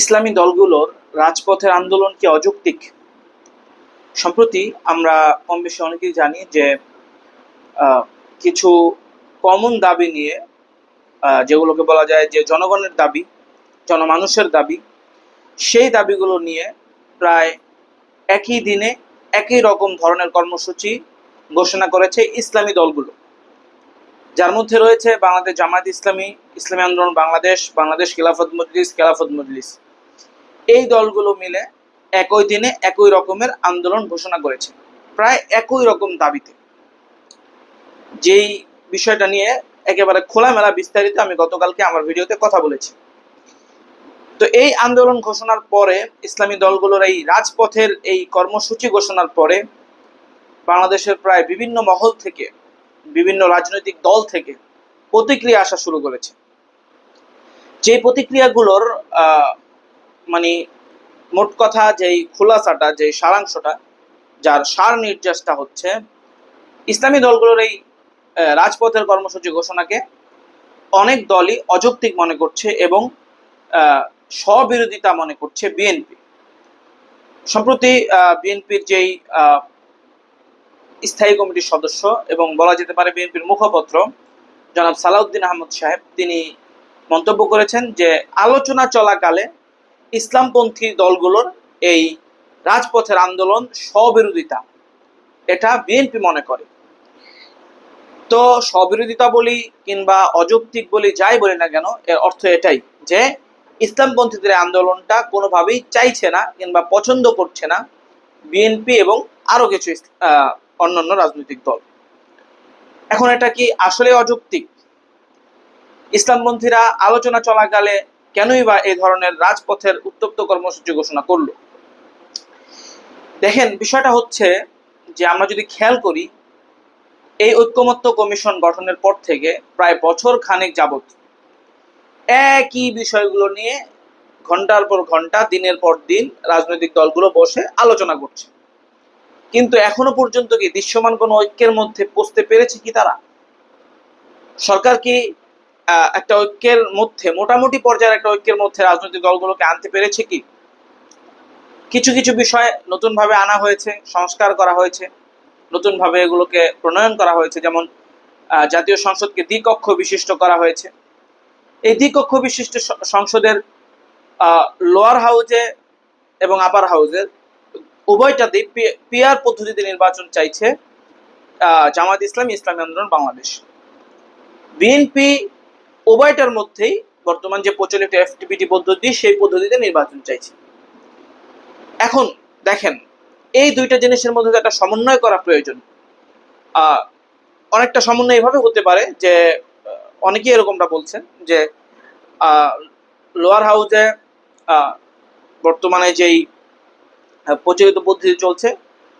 ইসলামী দলগুলোর রাজপথের আন্দোলন কি অযৌক্তিক। সম্প্রতি আমরা কম বেশি অনেকেই জানি যে কিছু কমন দাবি নিয়ে যেগুলোকে বলা যায় যে জনগণের দাবি, জনমানুষের দাবি, সেই দাবিগুলো নিয়ে প্রায় একই দিনে একই রকম ধরনের কর্মসূচি ঘোষণা করেছে ইসলামী দলগুলো। যার মধ্যে রয়েছে বাংলাদেশ জামায়াত ইসলামী ইসলামী আন্দোলন, বাংলাদেশ বাংলাদেশ খেলাফত মজলিস খেলাফত মজলিস। এই দলগুলো মিলে একই দিনে একই রকমের আন্দোলন ঘোষণা করেছে। প্রায় একই রকম দাবিতে। যেই বিষয়টা নিয়ে একেবারে খোলামেলা বিস্তারিত আমি গতকালকে আমার ভিডিওতে কথা বলেছি। তো এই আন্দোলন ঘোষণার পরে ইসলামী দলগুলোর এই রাজপথের এই কর্মসূচি ঘোষণার পরে বাংলাদেশের প্রায় বিভিন্ন মহল থেকে, বিভিন্ন রাজনৈতিক দল থেকে প্রতিক্রিয়া আসা শুরু করেছে। যে প্রতিক্রিয়াগুলোর মানে মোট কথা যেই খোলাসাটা যে সারাংশটা, যার সার নির্যাসটা হচ্ছে, ইসলামী দলগুলোর এই রাজপথের কর্মসূচি ঘোষণাকে অনেক দলই অযৌক্তিক মনে করছে এবং স্ববিরোধিতা মনে করছে বিএনপি। সম্প্রতি বিএনপির যেই স্থায়ী কমিটির সদস্য এবং বলা যেতে পারে বিএনপির মুখপত্র জনাব সালাউদ্দিন আহমদ সাহেব, তিনি মন্তব্য করেছেন যে আলোচনা চলাকালে ইসলামপন্থী দলগুলোর এই রাজপথের আন্দোলন স্ববিরোধিতা। এটা বিএনপি মনে করে। তো স্ববিরোধিতা বলি কিংবা অযৌক্তিক বলি যাই বলি না কেন, এর অর্থ এটাই যে ইসলামপন্থীদের আন্দোলনটা কোনোভাবেই চাইছে না কিংবা পছন্দ করছে না বিএনপি এবং আরও কিছু অন্যান্য রাজনৈতিক দল। এখন এটা কি আসলে অযৌক্তিক? ইসলামপন্থীরা আলোচনা চলাকালে কেনই বা এই ধরনের রাজপথের উত্তপ্ত কর্মসূচি ঘোষণা করল? দেখেন, বিষয়টা হচ্ছে যে আমরা যদি খেয়াল করি, এই ঐক্যমত্য কমিশন গঠনের পর থেকে প্রায় বছর খানেক যাবত একই বিষয়গুলো নিয়ে ঘণ্টার পর ঘণ্টা দিনের পর দিন রাজনৈতিক দলগুলো বসে আলোচনা করছে। কিন্তু এখনও পর্যন্ত কি দৃশ্যমান কোনো ঐক্যের মধ্যে পৌঁছতে পেরেছে কি তারা? সরকার কি একটা ঐক্যের মধ্যে, মোটামুটি পর্যায়ের একটা ঐক্যের মধ্যে রাজনৈতিক দলগুলোকে আনতে পেরেছে কি? কিছু কিছু বিষয় নতুনভাবে আনা হয়েছে, সংস্কার করা হয়েছে, নতুনভাবে এগুলোকে প্রণয়ন করা হয়েছে, যেমন জাতীয় সংসদকে দ্বিকক্ষ বিশিষ্ট করা হয়েছে। এই দ্বিকক্ষ বিশিষ্ট সংসদের লোয়ার হাউজে এবং আপার হাউজের উভয়টাতেই পি- পিয়ার পদ্ধতিতে নির্বাচন চাইছে জামাত ইসলাম, ইসলামী আন্দোলন বাংলাদেশ। বিএনপি উভয়টার মধ্যেই বর্তমান যে প্রচলিত এফটিপিটি পদ্ধতি, সেই পদ্ধতিতে নির্বাচন চাইছে। এখন দেখেন, এই দুইটা জিনিসের মধ্যে একটা সমন্বয় করা প্রয়োজন অনেকটা সমন্বয় এভাবে হতে পারে যে অনেকেই এরকমটা বলছেন যে লোয়ার হাউসে বর্তমানে যেই প্রচলিত পদ্ধতি চলছে,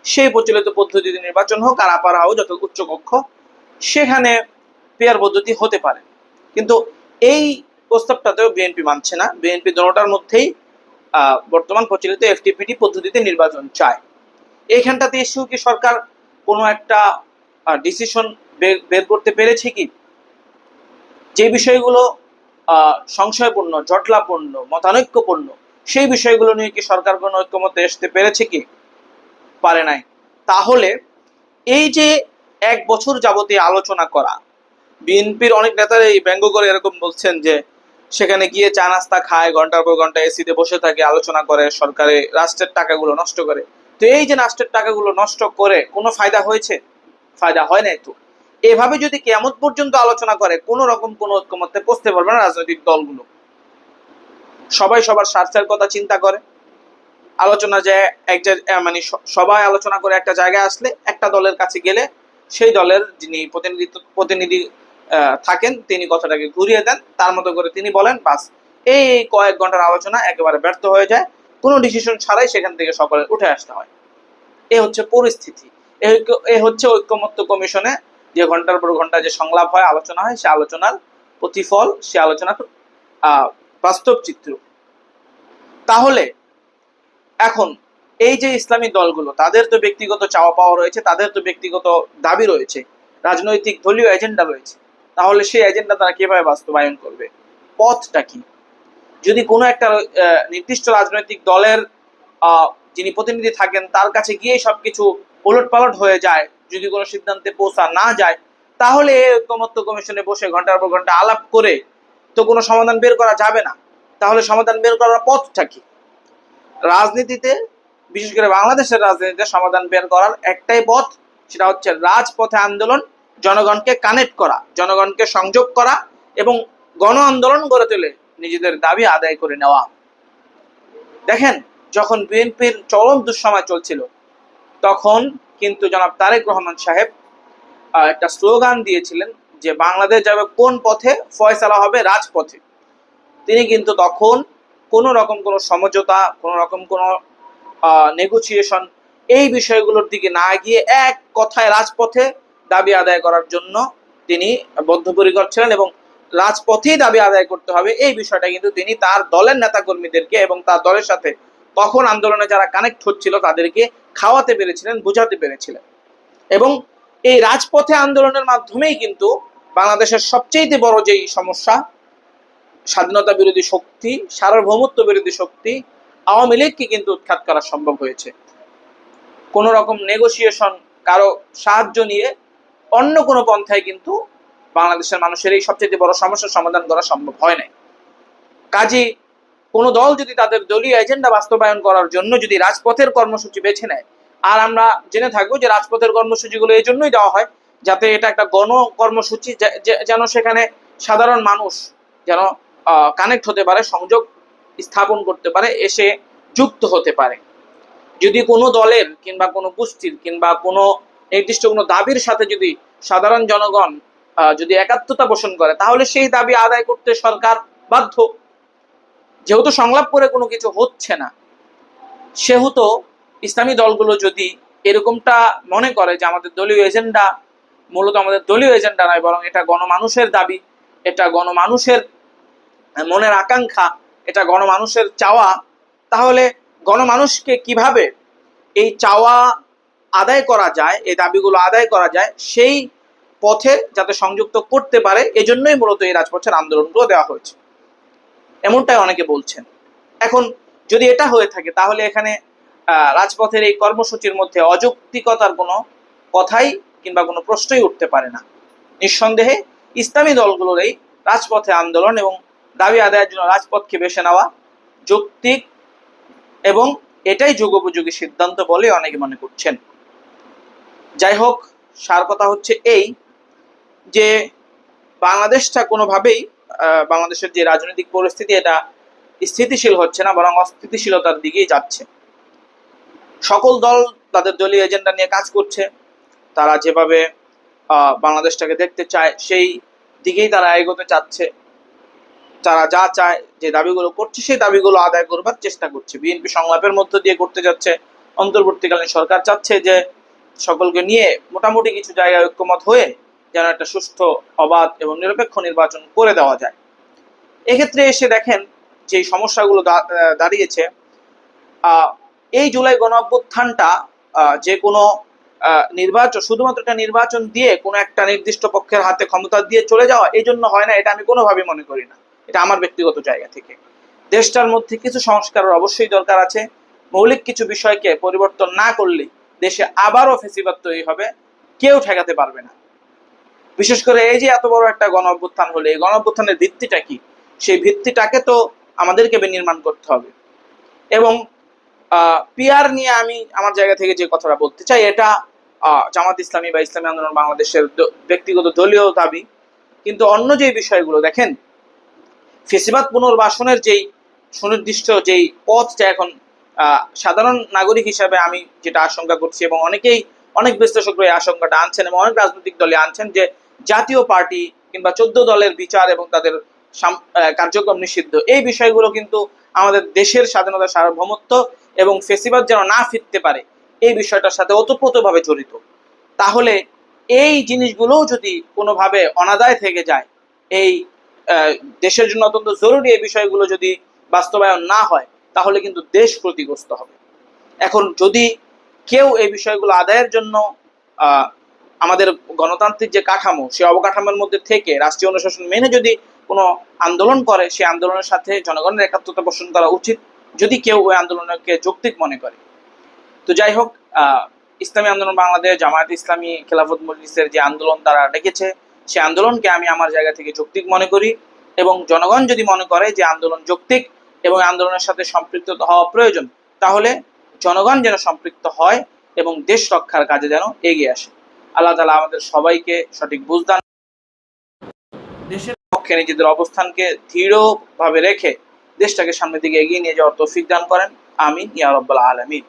সেই প্রচলিত পদ্ধতিতে নির্বাচন হোক আর আপার হাউস অর্থাৎ উচ্চকক্ষ, সেখানে পেয়ার পদ্ধতি হতে পারে। কিন্তু এই প্রস্তাবটাতেও বিএনপি মানছে না। বিএনপি দোনোটার মধ্যেই বর্তমান প্রচলিত এফটিপিটি পদ্ধতিতে নির্বাচন চায়। এইখানটাতে এসেও কি সরকার কোনো একটা ডিসিশন বের করতে পেরেছে কি? যে বিষয়গুলো সংশয়পূর্ণ, জটলাপূর্ণ, মতানৈক্যপূর্ণ, সেই বিষয়গুলো নিয়ে কি সরকার কোনো ঐক্যমতে আসতে পেরেছে কি? পারে নাই। তাহলে এই যে এক বছর যাবতীয় আলোচনা করা বিএনপির অনেক নেতারা এই ব্যঙ্গ করে এরকম বলছেন যে সেখানে গিয়ে চা নাস্তা খায়, ঘণ্টার পর ঘণ্টা এসিতে বসে থাকে, আলোচনা করে, সরকারে রাষ্ট্রের টাকাগুলো নষ্ট করে। তো এই যে রাষ্ট্রের টাকাগুলো নষ্ট করে কোনো ফায়দা হয়েছে? ফায়দা হয় নাই তো। এভাবে যদি কেমন পর্যন্ত আলোচনা করে, কোনো রকম কোনো ঐক্যমত্যে পৌঁছতে পারবে না রাজনৈতিক দলগুলো। সবাই সবার স্বার্থের কথা চিন্তা করে। আলোচনা যে এক মানে সবাই আলোচনা করে একটা জায়গায় আসলে একটা দলের কাছে গেলে সেই দলের যিনি প্রতিনিধিত্ব, প্রতিনিধি থাকেন, তিনি কথাটাকে ঘুরিয়ে দেন, তার মতো করে তিনি বলেন, বাস, এই কয়েক ঘণ্টার আলোচনা একেবারে ব্যর্থ হয়ে যায়। কোনো ডিসিশন ছাড়াই সেখান থেকে সকলের উঠে আসতে হয়। এ হচ্ছে পরিস্থিতি। এ হচ্ছে ঐক্যমত্য কমিশনে যে ঘণ্টার পর ঘণ্টা যে সংলাপ হয়, আলোচনা হয়, সে আলোচনার প্রতিফল, সে আলোচনার বাস্তব চিত্র। তাহলে, এখন এই যে ইসলামী দলগুলো, তাদের তো ব্যক্তিগত চাওয়া পাওয়া রয়েছে, তাদের তো ব্যক্তিগত দাবি রয়েছে। রাজনৈতিক দলীয় এজেন্ডা রয়েছে। তাহলে সেই এজেন্ডা তারা কীভাবে বাস্তবায়ন করবে? পথটা কি? যদি কোনো একটা নির্দিষ্ট রাজনৈতিক দলের যিনি প্রতিনিধি থাকেন, তার কাছে গিয়ে সবকিছু ওলট পালট হয়ে যায়, যদি কোনো সিদ্ধান্তে পৌঁছা না যায়, তাহলে ঐক্যমত্য কমিশনে বসে ঘণ্টার পর ঘণ্টা আলাপ করে তো কোনো সমাধান বের করা যাবে না। তাহলে সমাধান বের করার পথটা কি? রাজনীতিতে, বিশেষ করে বাংলাদেশের রাজনীতিতে সমাধান বের করার একটাই পথ, সেটা হচ্ছে রাজপথে আন্দোলন জনগণকে কানেক্ট করা, জনগণকে সংযোগ করা এবং গণ আন্দোলন গড়ে তুলে নিজেদের দাবি আদায় করে নেওয়া। দেখেন, যখন বিএনপির চরম দুঃসময় চলছিল, তখন কিন্তু জনাব তারেক রহমান সাহেব একটা স্লোগান দিয়েছিলেন যে বাংলাদেশ যাবে কোন পথে, ফয়সালা হবে রাজপথে। তিনি কিন্তু তখন কোনো রকম কোনো সমঝোতা, কোনো রকম কোনো নেগোসিয়েশন এই বিষয়গুলোর দিকে না গিয়ে এক কথায় রাজপথে দাবি আদায় করার জন্য তিনি বদ্ধপরিকর ছিলেন এবং রাজপথেই দাবি আদায় করতে হবে। এই বিষয়টা কিন্তু তিনি তার দলের নেতাকর্মীদেরকে এবং তার দলের সাথে তখন আন্দোলনে যারা কানেক্ট হচ্ছিল তাদেরকে খাওয়াতে পেরেছিলেন, বোঝাতে পেরেছিলেন। এবং এই রাজপথে আন্দোলনের মাধ্যমেই কিন্তু বাংলাদেশের সবচেয়ে বড় যেই সমস্যা, স্বাধীনতা বিরোধী শক্তি, সার্বভৌমত্ব বিরোধী শক্তি, আওয়ামী লীগকে কিন্তু উৎখাত করা সম্ভব হয়েছে। কোনো রকম নেগোসিয়েশন কারও সাহায্য নিয়ে অন্য কোনো পন্থায় কিন্তু বাংলাদেশের মানুষের এই সবচেয়ে বড় সমস্যার সমাধান করা সম্ভব হয় নাই। কাজে কোনো দল যদি তাদের দলীয় এজেন্ডা বাস্তবায়ন করার জন্য যদি রাজপথের কর্মসূচি বেছে নেয়, আর আমরা জেনে থাকব যে রাজপথের কর্মসূচিগুলো এই জন্যই দেওয়া হয় যাতে এটা একটা গণ কর্মসূচি যেন সেখানে সাধারণ মানুষ যেন কানেক্ট হতে পারে, সংযোগ স্থাপন করতে পারে, এসে যুক্ত হতে পারে। যদি কোনো দলের কিংবা কোনো গোষ্ঠীর কিংবা কোনো নির্দিষ্ট কোনো দাবির সাথে যদি সাধারণ জনগণ যদি একাত্মতা পোষণ করে, তাহলে সেই দাবি আদায় করতে সরকার বাধ্য। যেহেতু সংলাপ করে কোনো কিছু হচ্ছে না, সেহেতু ইসলামী দলগুলো যদি এরকমটা মনে করে যে আমাদের দলীয় এজেন্ডা মূলত আমাদের দলীয় এজেন্ডা নয়, বরং এটা গণমানুষের দাবি, এটা গণমানুষের মনের আকাঙ্ক্ষা, এটা গণমানুষের চাওয়া, তাহলে গণমানুষকে কীভাবে এই চাওয়া আদায় করা যায়, এই দাবিগুলো আদায় করা যায়, সেই পথে যাতে সংযুক্ত করতে পারে, এজন্যই মূলত এই রাজপথের আন্দোলনগুলো দেওয়া হয়েছে। এমনটাই অনেকে বলছেন। এখন যদি এটা হয়ে থাকে, তাহলে এখানে রাজপথের এই কর্মসূচির মধ্যে অযৌক্তিকতার কোনো কথাই কিংবা কোনো প্রশ্নই উঠতে পারে না। নিঃসন্দেহে ইসলামী দলগুলোর এই রাজপথে আন্দোলন এবং দাবি আদায়ের জন্য রাজপথকে বেছে নেওয়া যৌক্তিক এবং এটাই যুগোপযোগী সিদ্ধান্ত বলে অনেকে মনে করছেন। যাই হোক, সার কথা হচ্ছে এই যে বাংলাদেশটা কোনোভাবেই বাংলাদেশের যে রাজনৈতিক পরিস্থিতি, এটা স্থিতিশীল হচ্ছে না, বরং অস্থিতিশীলতার দিকেই যাচ্ছে। সকল দল তাদের দলীয় এজেন্ডা নিয়ে কাজ করছে। তারা যেভাবে বাংলাদেশটাকে দেখতে চায়, সেই দিকেই তারা এগোতে চাচ্ছে। তারা যা চায়, যে দাবিগুলো করছে, সেই দাবিগুলো আদায় করবার চেষ্টা করছে। বিএনপি সংলাপের মধ্য দিয়ে করতে যাচ্ছে। অন্তর্বর্তীকালীন সরকার চাচ্ছে যে সকলকে নিয়ে মোটামুটি কিছু জায়গায় ঐক্যমত হয়ে যেন একটা সুষ্ঠু অবাধ এবং নিরপেক্ষ নির্বাচন করে দেওয়া যায়। এক্ষেত্রে এসে দেখেন যে সমস্যাগুলো দাঁড়িয়েছে। এই জুলাই গণ অভ্যুত্থানটা যে কোনো নির্বাচন, শুধুমাত্র একটা নির্বাচন দিয়ে কোনো একটা নির্দিষ্ট পক্ষের হাতে ক্ষমতা দিয়ে চলে যাওয়া, এই জন্য হয় না, এটা আমি কোনোভাবেই মনে করি না। এটা আমার ব্যক্তিগত জায়গা থেকে। দেশটার মধ্যে কিছু সংস্কারের অবশ্যই দরকার আছে। মৌলিক কিছু বিষয়কে পরিবর্তন না করলে দেশে আবারও ফেসিবাদ তৈরি হবে, কেউ ঠেকাতে পারবে না। বিশেষ করে এই যে এত বড় একটা গণ অভ্যুত্থান হলে, এই গণ অভ্যুত্থানের ভিত্তিটা কি? সেই ভিত্তিটাকে তো আমাদেরকে নির্মাণ করতে হবে। এবং পিয়ার নিয়ে আমি আমার জায়গা থেকে যে কথাটা বলতে চাই, এটা জামাত ইসলামী বা ইসলামী আন্দোলন বাংলাদেশের ব্যক্তিগত দলীয় দাবি। কিন্তু অন্য যে বিষয়গুলো, দেখেন, ফেসিবাদ পুনর্বাসনের যেই সুনির্দিষ্ট যেই পথটা এখন সাধারণ নাগরিক হিসাবে আমি যেটা আশঙ্কা করছি এবং অনেকেই অনেক বিশ্লেষকরা এই আশঙ্কাটা আনছেন এবং অনেক রাজনৈতিক দলে আনছেন যে জাতীয় পার্টি কিংবা চোদ্দ দলের বিচার এবং তাদের কার্যক্রম নিষিদ্ধ। এই বিষয়গুলো কিন্তু আমাদের দেশের স্বাধীনতা সার্বভৌমত্ব এবং ফেসিবাদ যেন না ফিরতে পারে, এই বিষয়টার সাথে ওতপ্রোতভাবে জড়িত। তাহলে এই জিনিসগুলোও যদি কোনোভাবে অনাদায় থেকে যায়, এই দেশের জন্য অত্যন্ত জরুরি এই বিষয়গুলো যদি বাস্তবায়ন না হয় তাহলে কিন্তু দেশ ক্ষতিগ্রস্ত হবে। এখন যদি কেউ এই বিষয়গুলো আদায়ের জন্য আমাদের গণতান্ত্রিক যে কাঠামো সেই অবকাঠামোর মধ্যে থেকে রাষ্ট্রীয় অনুশাসন মেনে যদি কোনো আন্দোলন করে সেই আন্দোলনের সাথে জনগণের একাত্মতা পোষণ করা উচিত, যদি কেউ ওই আন্দোলনকে যৌক্তিক মনে করে। তো যাই হোক ইসলামী আন্দোলন বাংলাদেশ, জামায়াত ইসলামী, খেলাফত মজলিসের যে আন্দোলন তারা ডেকেছে সেই আন্দোলনকে আমি আমার জায়গা থেকে যৌক্তিক মনে করি এবং জনগণ যদি মনে করে যে আন্দোলন যৌক্তিক এবং আন্দোলনের সাথে সম্পৃক্ত হওয়া প্রয়োজন। তাহলে জনগণ যেন সম্পৃক্ত হয় এবং দেশ রক্ষার কাজে যেন এগিয়ে আসে। আল্লাহ তালা আমাদের সবাইকে সঠিক বুঝদান দেশের পক্ষে নিজেদের অবস্থানকে দৃঢ়ভাবে রেখে দেশটাকে সামনের দিকে এগিয়ে নিয়ে যাওয়ার তৌফিক দান করেন। আমি ইয়া রব্বাল আলামিন।